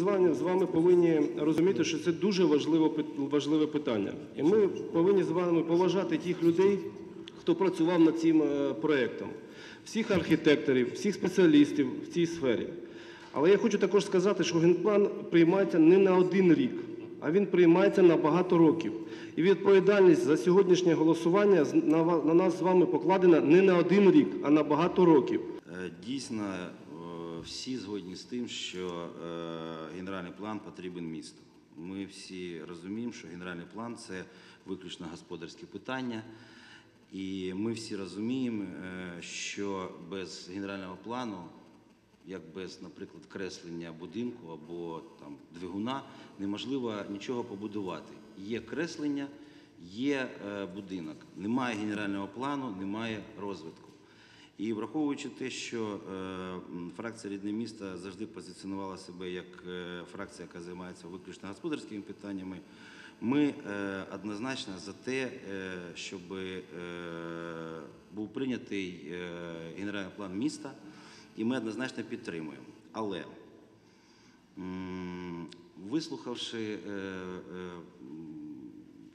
з вами, повинні розуміти, що це дуже важливе, важливе питання. І ми повинні з вами поважати тих людей, хто працював над цим е, проєктом, всіх архітекторів, всіх спеціалістів в цій сфері. Але я хочу також сказати, що генплан приймається не на один рік, а він приймається на багато років. І відповідальність за сьогоднішнє голосування на на нас з вами покладена не на один рік, а на багато років. Е, Дійсно, всі згодні з тим, що е, генеральний план потрібен місту. Ми всі розуміємо, що генеральний план це виключно господарське питання. І ми всі розуміємо, е, що без генерального плану, як без, наприклад, креслення будинку або там, двигуна, неможливо нічого побудувати. Є креслення, є е, будинок. Немає генерального плану, немає розвитку. І враховуючи те, що е, фракція рідне міста завжди позиціонувала себе як е, фракція, яка займається виключно господарськими питаннями, ми е, однозначно за те, щоб був прийнятий генеральний план міста, і ми однозначно підтримуємо. Але вислухавши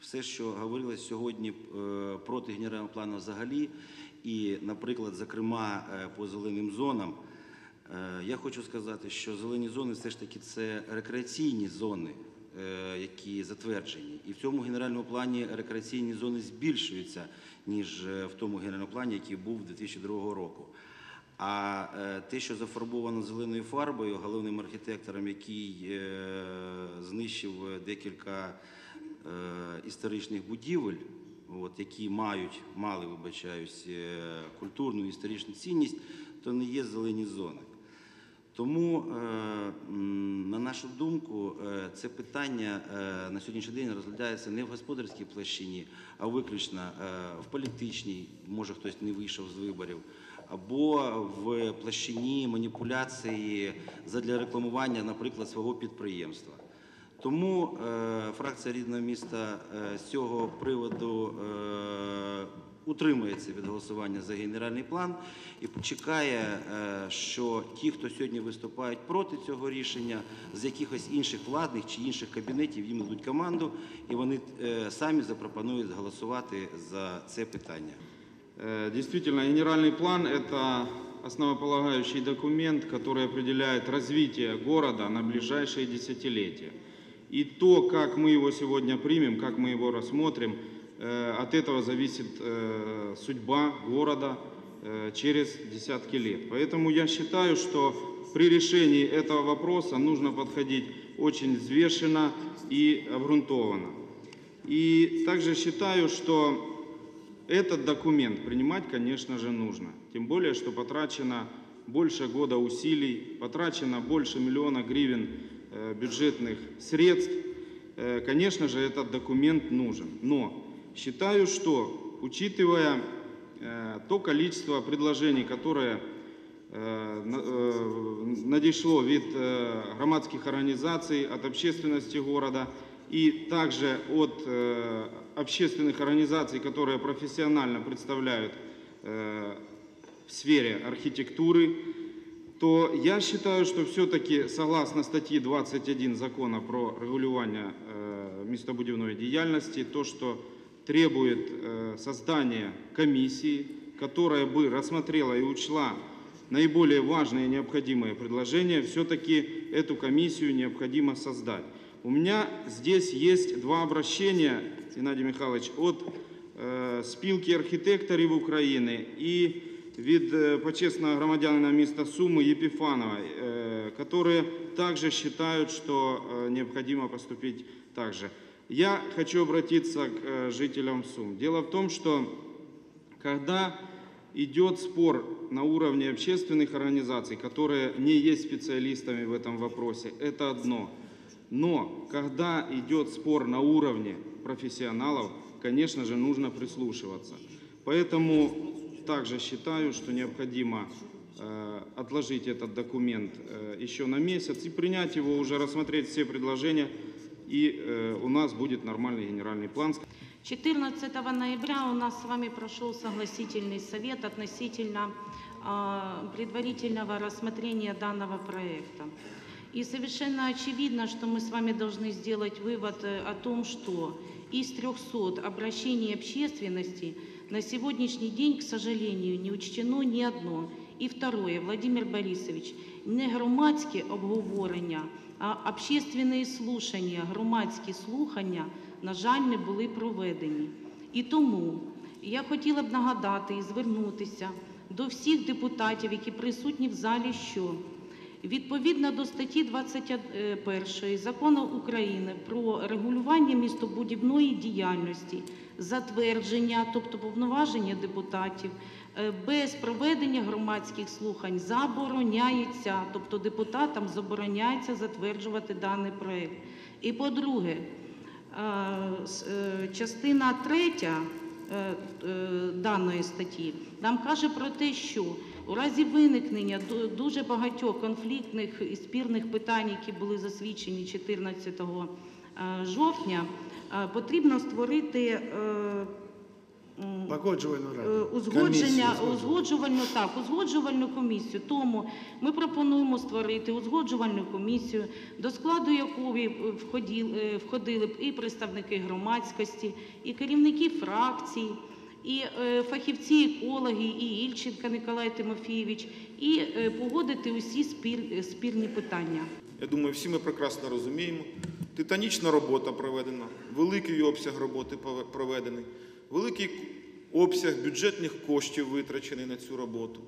все, що говорилось сьогодні е, проти генерального плану взагалі, і, наприклад, зокрема е, по зеленим зонам, е, я хочу сказати, що зелені зони все ж таки це рекреаційні зони, які затверджені. І в цьому генеральному плані рекреаційні зони збільшуються, ніж в тому генеральному плані, який був 2002 року. А те, що зафарбовано зеленою фарбою, головним архітектором, який знищив декілька історичних будівель, от, які мають, мали, вибачаюсь, е, культурну історичну цінність, то не є зелені зони. Тому, е, на нашу думку, е, це питання е, на сьогоднішній день розглядається не в господарській площині, а виключно е, в політичній, може хтось не вийшов з виборів, або в площині маніпуляції задля рекламування, наприклад, свого підприємства. Тому е, фракція рідного міста е, з цього приводу е, утримується від голосування за генеральний план і чекає, е, що ті, хто сьогодні виступають проти цього рішення, з якихось інших владних чи інших кабінетів їм дадуть команду, і вони е, самі запропонують голосувати за це питання. Э, Действительно, генеральный план – это основополагающий документ, который определяет развитие города на ближайшие десятилетия. И то, как мы его сегодня примем, как мы его рассмотрим, э, от этого зависит э, судьба города э, через десятки лет. Поэтому я считаю, что при решении этого вопроса нужно подходить очень взвешенно и обґрунтованно. И также считаю, что этот документ принимать, конечно же, нужно. Тем более, что потрачено больше года усилий, потрачено больше миллиона гривен бюджетных средств. Э, Конечно же, этот документ нужен. Но считаю, что, учитывая э, то количество предложений, которое е, на- е, надійшло від е, громадських організацій, від общественности города и также от э, общественных организаций, которые профессионально представляют э, в сфере архитектуры, то я считаю, что все-таки согласно статье 21 закона про регулирование э, містобудівної діяльності, то, что требует э, создания комиссии, которая бы рассмотрела и учла наиболее важные и необходимые предложения, все-таки эту комиссию необходимо создать. У меня здесь есть два обращения, Геннадий Михайлович, от е, спілки архітекторів України і від почесного громадянина міста Сумы Епифанова, которые также считают, что необходимо поступить так же. Я хочу обратиться к жителям Сум. Дело в том, что когда идет спор на уровне общественных организаций, которые не есть специалистами в этом вопросе, это одно. Но когда идет спор на уровне профессионалов, конечно же, нужно прислушиваться. Поэтому также считаю, что необходимо э, отложить этот документ э, еще на месяц и принять его, уже рассмотреть все предложения, и э, у нас будет нормальный генеральный план. 14 ноября у нас с вами прошел согласительный совет относительно предварительного рассмотрения данного проекта. И совершенно очевидно, что мы с вами должны сделать вывод о том, что из 300 обращений общественности на сегодняшний день, к сожалению, не учтено ни одно. І второе, Владимир Борисович, не громадське обговорення, а общественні слушання, громадські слухання, на жаль, не були проведені. І тому я хотіла б нагадати і звернутися до всіх депутатів, які присутні в залі, що Відповідно до статті 21 Закону України про регулювання містобудівної діяльності, затвердження, тобто повноваження депутатів, е, без проведення громадських слухань забороняється, тобто депутатам забороняється затверджувати даний проект. І по-друге, е, частина третя даної статті. Нам каже про те, що у разі виникнення ду- дуже багатьох конфліктних і спірних питань, які були засвідчені 14 е, жовтня, е, потрібно створити е, Погоджувальну Е, раду. узгодження, Комісію узгоджувальну. так, узгоджувальну комісію. Тому ми пропонуємо створити узгоджувальну комісію, до складу якої входили, е, входили б і представники громадськості, і керівники фракцій, і е, фахівці екологи, і Ільченка Николай Тимофійович, і е, погодити усі спір, спірні питання. Я думаю, всі ми прекрасно розуміємо. Титанічна робота проведена, великий обсяг роботи проведений, великий обсяг бюджетних коштів витрачений на цю роботу.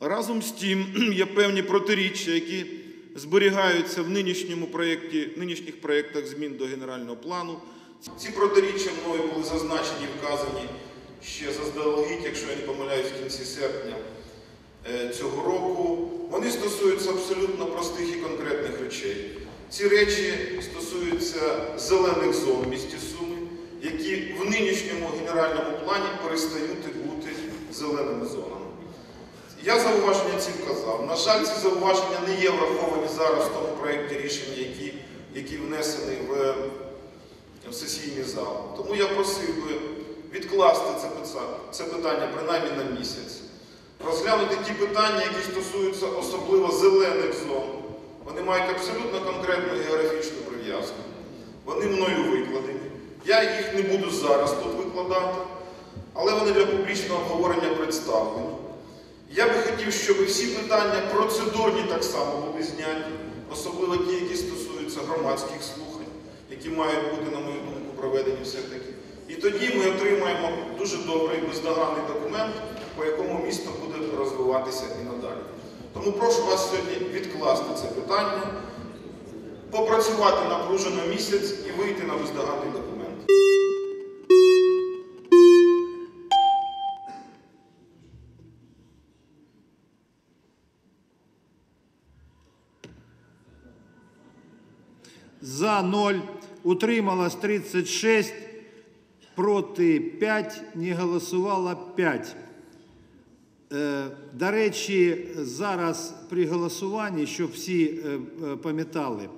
Разом з тим є певні протиріччя, які зберігаються в нинішньому проєкті, нинішніх проєктах змін до генерального плану. Ці протиріччя мною були зазначені вказані ще заздалегідь, якщо я не помиляюсь, в кінці серпня е, цього року. Вони стосуються абсолютно простих і конкретних речей. Ці речі стосуються зелених зон в місті Суми, які в нинішньому генеральному плані перестають бути зеленими зонами. Я зауваження ці вказав. На жаль, ці зауваження не є враховані зараз в тому проєкті рішення, які внесені в, в сесійний зал. Тому я просив би відкласти це, це питання принаймні на місяць розглянути ті питання, які стосуються особливо зелених зон. Вони мають абсолютно конкретну географічну прив'язку. Вони мною викладені. Я їх не буду зараз тут викладати, але вони для публічного обговорення представлені. Я би хотів, щоб всі питання процедурні так само були зняті, особливо ті, які стосуються громадських слухань, які мають бути, на мою думку, проведені все-таки. І тоді ми отримаємо дуже добрий бездоганний документ, по якому місто буде розвиватися і надалі. Тому прошу вас сьогодні відкласти це питання, попрацювати напружено місяць і вийти на бездоганний документ. За 0, утрималось 36, проти 5, не голосувало 5. Е, До речі, зараз при голосуванні, щоб всі е, е, пам'ятали,